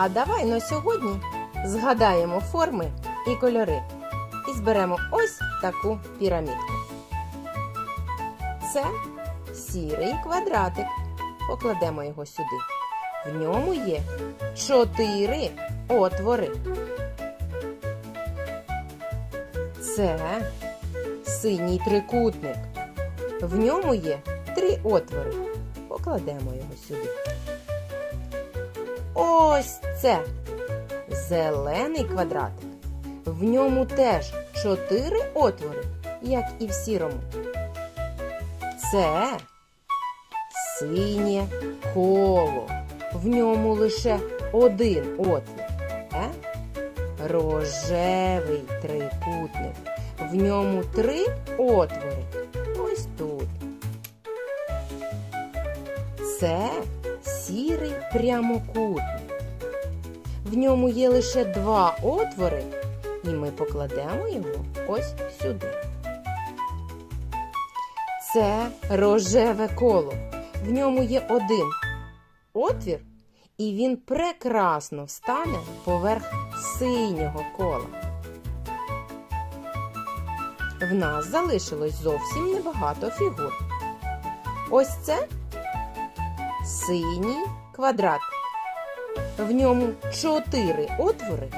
А давай на сьогодні згадаємо форми і кольори і зберемо ось таку пірамідку. Це сірий квадратик. Покладемо його сюди. В ньому є чотири отвори. Це синій трикутник. В ньому є три отвори. Покладемо його сюди. Ось це зелений квадратик. В ньому теж чотири отвори, як і в сірому. Це синє коло. В ньому лише один отвір. Е? Рожевий трикутник. В ньому три отвори. Ось тут. Це сірий прямокутник. В ньому є лише два отвори, і ми покладемо його ось сюди. Це рожеве коло. В ньому є один отвір, і він прекрасно встане поверх синього кола. В нас залишилось зовсім небагато фігур. Ось це синій квадрат. В ньому чотири отвори,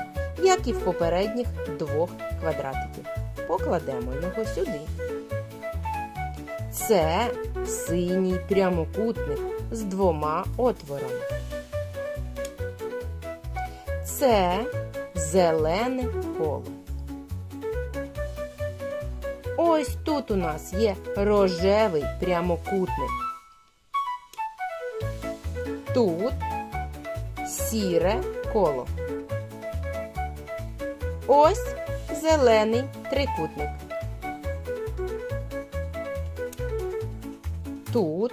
як і в попередніх двох квадратиків. Покладемо його сюди. Це синій прямокутник з двома отворами. Це зелене коло. Ось тут у нас є рожевий прямокутник. Тут сіре коло. Ось зелений трикутник. Тут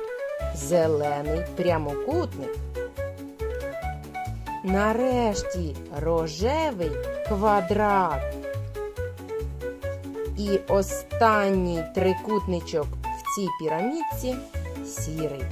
зелений прямокутник. Нарешті рожевий квадрат. І останній трикутничок в цій пірамідці сірий